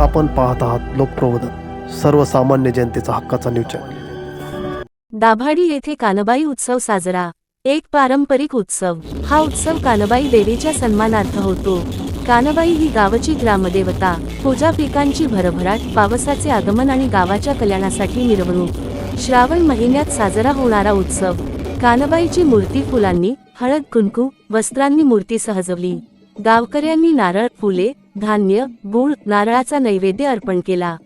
आपण पाहत आहात लोकप्रबोधन सर्वसामान्य जनतेचा हक्काचा न्यूज चॅनल दाभाडी येथे कानबाई उत्सव साजरा. एक पारंपरिक उत्सव. हा उत्सव कानबाई देवीच्या सन्मानार्थ होतो. कानबाई ही गावची ग्रामदेवता. पूजा पिकांची भरभराट पावसाचे आगमन आणि गावाच्या कल्याणासाठी मिरवणूक. श्रावण महिन्यात साजरा होणारा उत्सव. कानबाईची मूर्ती फुलांनी हळद कुंकू वस्त्रांनी मूर्ती सजवली. गावकऱ्यांनी नारळ फुले धान्य गुळ नारळाचा नैवेद्य अर्पण केला.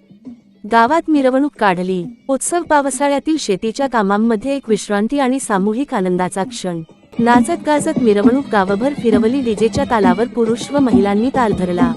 गावात मिरवणूक काढली. उत्सव पावसाळ्यातील शेतीच्या कामांमध्ये एक विश्रांती आणि सामूहिक आनंदाचा क्षण. नाचत गाजत मिरवणूक गावभर फिरवली. डीजेच्या तालावर पुरुष व महिलांनी ताल धरला.